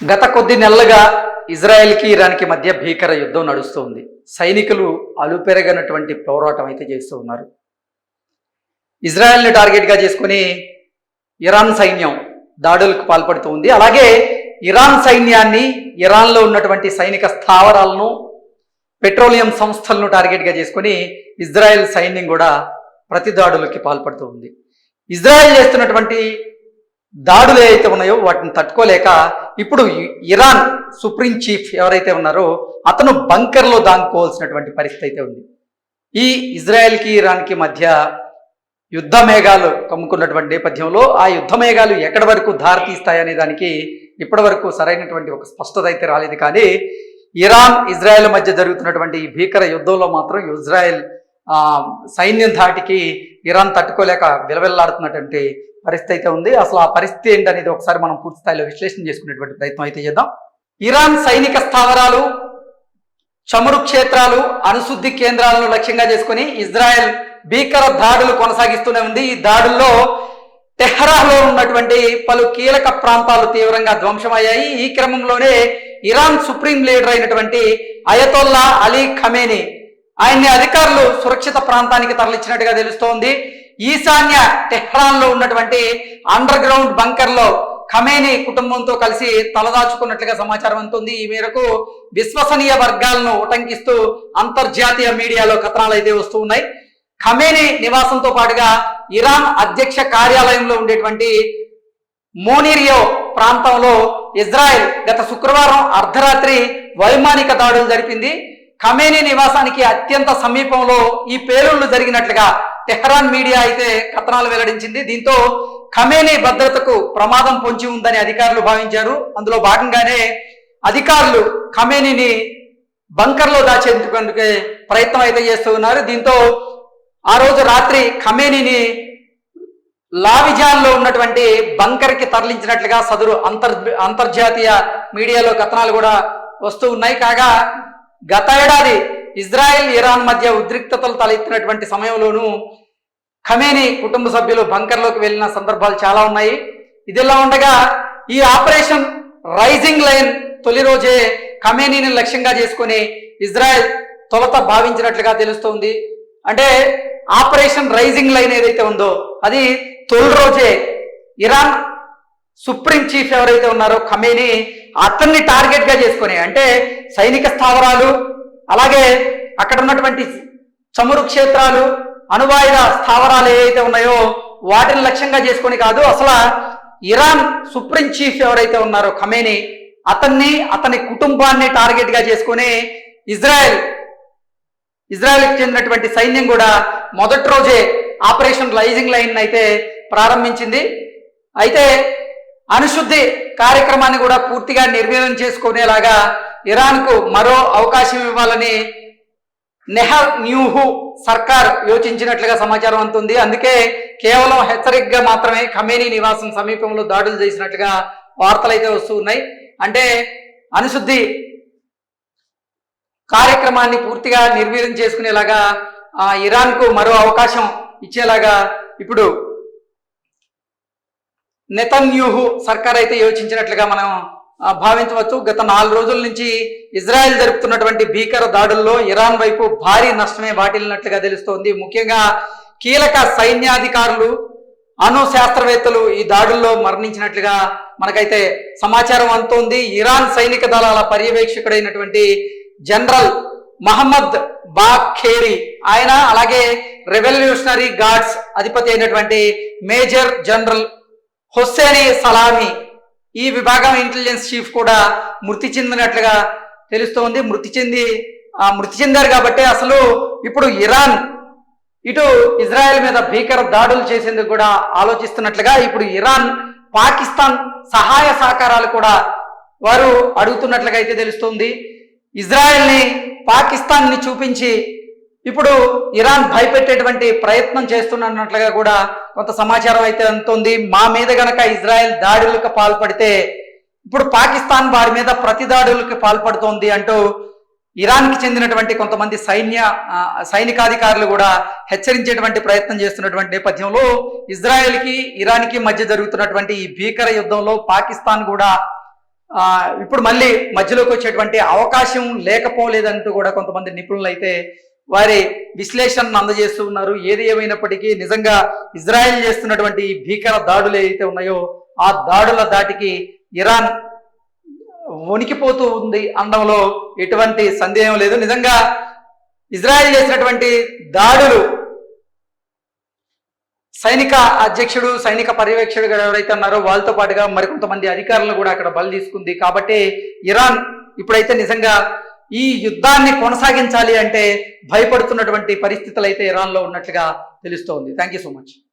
గత కొద్ది నెలలుగా ఇజ్రాయెల్కి ఇరాన్కి మధ్య భీకర యుద్ధం నడుస్తుంది. సైనికులు అలుపెరగనటువంటి పోరాటం అయితే చేస్తూ ఉన్నారు. ఇజ్రాయెల్ని టార్గెట్గా చేసుకుని ఇరాన్ సైన్యం దాడులకు పాల్పడుతూ ఉంది. అలాగే ఇరాన్ సైన్యాన్ని ఇరాన్లో ఉన్నటువంటి సైనిక స్థావరాలను పెట్రోలియం సంస్థలను టార్గెట్గా చేసుకుని ఇజ్రాయెల్ సైన్యం కూడా ప్రతి దాడులకి పాల్పడుతూ ఉంది. ఇజ్రాయెల్ చేస్తున్నటువంటి దాడులు ఏవైతే ఉన్నాయో వాటిని తట్టుకోలేక ఇప్పుడు ఇరాన్ సుప్రీం చీఫ్ ఎవరైతే ఉన్నారో అతను బంకర్లో దాంకోవాల్సినటువంటి పరిస్థితి అయితే ఉంది. ఈ ఇజ్రాయెల్కి ఇరాన్కి మధ్య యుద్ధ మేఘాలు కమ్ముకున్నటువంటి నేపథ్యంలో ఆ యుద్ధ మేఘాలు ఎక్కడి వరకు దారితీస్తాయనే దానికి ఇప్పటి వరకు సరైనటువంటి ఒక స్పష్టత అయితే రాలేదు. కానీ ఇరాన్ ఇజ్రాయెల్ మధ్య జరుగుతున్నటువంటి ఈ భీకర యుద్ధంలో మాత్రం ఇజ్రాయెల్ సైన్యం ధాటికి ఇరాన్ తట్టుకోలేక విలవిల్లాడుతున్నటువంటి పరిస్థితి అయితే ఉంది. అసలు ఆ పరిస్థితి ఏంటనేది ఒకసారి మనం పూర్తి స్థాయిలో విశ్లేషణ చేసుకునేటువంటి ప్రయత్నం అయితే చేద్దాం. ఇరాన్ సైనిక స్థావరాలు చమురు క్షేత్రాలు అణుశుద్ధి కేంద్రాలను లక్ష్యంగా చేసుకుని ఇజ్రాయెల్ భీకర దాడులు కొనసాగిస్తూనే ఉంది. ఈ దాడుల్లో టెహరాలో ఉన్నటువంటి పలు కీలక ప్రాంతాలు తీవ్రంగా ధ్వంసమయ్యాయి. ఈ క్రమంలోనే ఇరాన్ సుప్రీం లీడర్ అయినటువంటి అయతొల్లా అలీ ఖమేని ఆయన్ని అధికారులు సురక్షిత ప్రాంతానికి తరలించినట్టుగా తెలుస్తోంది. ఈశాన్య టెహ్రాన్లో ఉన్నటువంటి అండర్ గ్రౌండ్ బంకర్లో ఖమేని కుటుంబంతో కలిసి తలదాచుకున్నట్లుగా సమాచారం అందుతుంది. ఈ మేరకు విశ్వసనీయ వర్గాలను ఉటంకిస్తూ అంతర్జాతీయ మీడియాలో కథనాలు అయితే వస్తూ ఉన్నాయి. ఖమేని నివాసంతో పాటుగా ఇరాన్ అధ్యక్ష కార్యాలయంలో ఉండేటువంటి మోనిరియో ప్రాంతంలో ఇజ్రాయెల్ గత శుక్రవారం అర్ధరాత్రి వైమానిక దాడులు జరిపింది. ఖమేని నివాసానికి అత్యంత సమీపంలో ఈ పేలుళ్ళు జరిగినట్లుగా టెహరాన్ మీడియా అయితే కథనాలు వెల్లడించింది. దీంతో ఖమేని భద్రతకు ప్రమాదం పొంచి ఉందని అధికారులు భావించారు. అందులో భాగంగానే అధికారులు ఖమేనిని బంకర్లో దాచేందుకు ప్రయత్నం అయితే చేస్తూ ఉన్నారు. దీంతో ఆ రోజు రాత్రి ఖమేనిని లావిజాన్లో ఉన్నటువంటి బంకర్కి తరలించినట్లుగా సదరు అంతర్ అంతర్జాతీయ మీడియాలో కథనాలు కూడా వస్తూ ఉన్నాయి. కాగా గత ఏడాది ఇజ్రాయెల్ ఇరాన్ మధ్య ఉద్రిక్తతలు తలెత్తినటువంటి సమయంలోనూ ఖమేని కుటుంబ సభ్యులు బంకర్లోకి వెళ్ళిన సందర్భాలు చాలా ఉన్నాయి. ఇదిలా ఉండగా ఈ ఆపరేషన్ రైజింగ్ లైన్ తొలి రోజే ఖమేనీని లక్ష్యంగా చేసుకుని ఇజ్రాయెల్ తొలత భావించినట్లుగా తెలుస్తోంది. అంటే ఆపరేషన్ రైజింగ్ లైన్ ఏదైతే ఉందో అది తొలి రోజే ఇరాన్ సుప్రీం చీఫ్ ఎవరైతే ఉన్నారో ఖమేని అతన్ని టార్గెట్గా చేసుకొని అంటే సైనిక స్థావరాలు అలాగే అక్కడ ఉన్నటువంటి చమురు క్షేత్రాలు అణువాయుధ స్థావరాలు ఏవైతే ఉన్నాయో వాటిని లక్ష్యంగా చేసుకొని కాదు అసలు ఇరాన్ సుప్రీం చీఫ్ ఎవరైతే ఉన్నారో ఖమేని అతన్ని అతని కుటుంబాన్ని టార్గెట్గా ఇజ్రాయెల్ ఇజ్రాయెల్కి చెందినటువంటి సైన్యం కూడా మొదటి రోజే ఆపరేషన్ లైజింగ్ లైన్ అయితే ప్రారంభించింది. అయితే అణుశుద్ధి కార్యక్రమాన్ని కూడా పూర్తిగా నిర్వీర్యం చేసుకునేలాగా ఇరాన్కు మరో అవకాశం ఇవ్వాలని నెహర్ న్యూహు సర్కార్ యోచించినట్లుగా సమాచారం అందుతుంది. అందుకే కేవలం హెచ్చరికగా మాత్రమే ఖమేనీ నివాసం సమీపంలో దాడులు చేసినట్లుగా వార్తలు అయితే వస్తూ ఉన్నాయి అంటే అనుశుద్ధి కార్యక్రమాన్ని పూర్తిగా నిర్వీర్యం చేసుకునేలాగా ఇరాన్కు మరో అవకాశం ఇచ్చేలాగా ఇప్పుడు నెతన్యూహు సర్కార్ అయితే యోచించినట్లుగా మనం భావించవచ్చు. గత నాలుగు రోజుల నుంచి ఇజ్రాయెల్ జరుపుతున్నటువంటి భీకర దాడుల్లో ఇరాన్ వైపు భారీ నష్టమే వాటిల్లినట్లుగా తెలుస్తోంది. ముఖ్యంగా కీలక సైన్యాధికారులు అణు శాస్త్రవేత్తలు ఈ దాడుల్లో మరణించినట్లుగా మనకైతే సమాచారం అందుతోంది. ఇరాన్ సైనిక దళాల పర్యవేక్షకుడైనటువంటి జనరల్ మహమ్మద్ బాఖేరి ఆయన అలాగే రెవల్యూషనరీ గార్డ్స్ అధిపతి అయినటువంటి మేజర్ జనరల్ హుస్సేని సలామి. ఈ విభాగం ఇంటెలిజెన్స్ చీఫ్ కూడా మృతి చెందినట్లుగా తెలుస్తోంది. మృతి చెంది ఆ మృతి చెందారు కాబట్టి అసలు ఇప్పుడు ఇరాన్ ఇటు ఇజ్రాయెల్ మీద భీకర దాడులు చేసేందుకు కూడా ఆలోచిస్తున్నట్లుగా ఇప్పుడు ఇరాన్ పాకిస్తాన్ సహాయ సహకారాలు కూడా వారు అడుగుతున్నట్లుగా అయితే తెలుస్తుంది. ఇజ్రాయెల్ని పాకిస్తాన్ని చూపించి ఇప్పుడు ఇరాన్ భయపెట్టేటువంటి ప్రయత్నం చేస్తున్నట్లుగా కూడా కొంత సమాచారం అయితే అందుతుంది. మా మీద గనక ఇజ్రాయెల్ దాడులకు పాల్పడితే ఇప్పుడు పాకిస్తాన్ వారి మీద ప్రతి దాడులకు పాల్పడుతోంది అంటూ ఇరాన్కి చెందినటువంటి కొంతమంది సైన్య సైనికాధికారులు కూడా హెచ్చరించేటువంటి ప్రయత్నం చేస్తున్నటువంటి నేపథ్యంలో ఇజ్రాయెల్కి ఇరాన్కి మధ్య జరుగుతున్నటువంటి ఈ భీకర యుద్ధంలో పాకిస్తాన్ కూడా ఇప్పుడు మళ్ళీ మధ్యలోకి వచ్చేటువంటి అవకాశం లేకపోలేదంటూ కూడా కొంతమంది నిపుణులు అయితే వారి విశ్లేషణను అందజేస్తూ ఉన్నారు. ఏది ఏమైనప్పటికీ నిజంగా ఇజ్రాయెల్ చేస్తున్నటువంటి భీకర దాడులు ఏవైతే ఉన్నాయో ఆ దాడుల దాటికి ఇరాన్ వణికిపోతూ ఉంది అనడంలో ఎటువంటి సందేహం లేదు. నిజంగా ఇజ్రాయెల్ చేసినటువంటి దాడులు సైనిక అధ్యక్షుడు సైనిక పర్యవేక్షకుడు ఎవరైతే ఉన్నారో వాళ్ళతో పాటుగా మరికొంతమంది అధికారులను కూడా అక్కడ బలి తీసుకుంది. కాబట్టి ఇరాన్ ఇప్పుడైతే నిజంగా ఈ యుద్ధాన్ని కొనసాగించాలి అంటే భయపడుతున్నటువంటి పరిస్థితులు అయితే ఇరాన్లో ఉన్నట్లుగా తెలుస్తోంది. Thank you so much